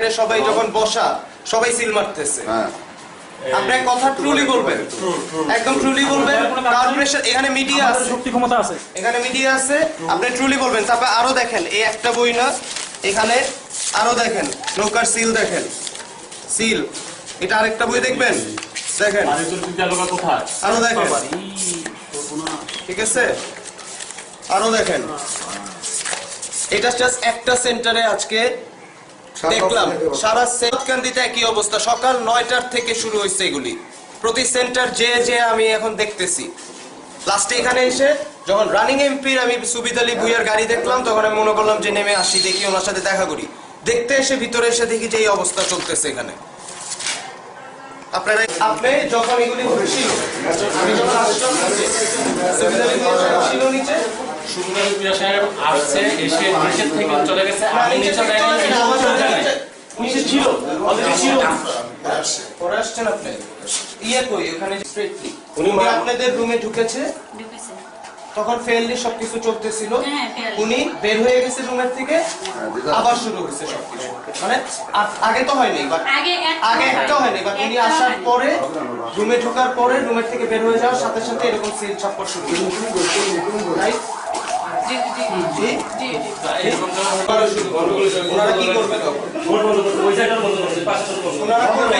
সবাই যখন বসা সবাই সিল মারতেছে। হ্যাঁ। আপনি কথা ট্রুলি বলবেন। একদম ট্রুলি বলবেন কর্পোরেশন এখানে মিডিয়া আছে। শক্তি ক্ষমতা আছে। এখানে মিডিয়া আছে। আপনি ট্রুলি বলবেন। তারপর আরও দেখেন এই একটা বই না এখানে আরও দেখেন নৌকার সিল দেখেন। সিল এটা আরেকটা বই দেখবেন? দেখেন। আরও দেখেন। ঠিক আছে? আরও দেখেন। এটা জাস্ট একটা সেন্টারে আজকে দেখলাম সারা সেতকান্দিতে একই অবস্থা। সকাল নয়টার থেকে শুরু হয়েছে এগুলি। প্রতি সেন্টার যে যে আমি এখন দেখতেছি। লাস্টে এখানে এসে যখন রানিং এমপির আমি সুবিদ আলী ভুইয়ার গাড়ি দেখলাম তখন আমি মনে করলাম যে নেমে আসি দেখি ওনার সাথে দেখা করি। দেখতে এসে ভিতরে এসে দেখি যে এই অবস্থা চলতেছে এখানে। আপনারা আপনি যখন এগুলি ছিল আমি যখন আসলাম নিচে, সুবিদ আলী ভুইয়া সাহেব ছিল নিচে সুন্দর প্রিয়া সাহেব আসছে এসে নিচের থেকে চলে গেছে আমি নিচে যাইনি আমি উপরে যাই নাই। নিচে ছিল অলরেডি ছিল পরে আসছেন আপনি ইয়ে কই ওখানে স্ট্রেটলি উনি আপনাদের রুমে ঢুকেছে ঢুকেছে। তখন ফেললি সবকিছু চলতেছিল হ্যাঁ, উনি বের হয়ে গেছে রুমের থেকে আবার শুরু হয়েছে সবকিছু মানে আগে তো হয়নি আগে একটা হয়। হয়নি বাট উনি আসার পরে রুমে ঢোকার পরে রুমের থেকে বের হয়ে যাওয়ার সাথে সাথে এরকম সিল ছাপ্পর শুরু রাইট ওনারা কি করবে তখন ওই বন্ধ করতে পাশে ওনারা করবে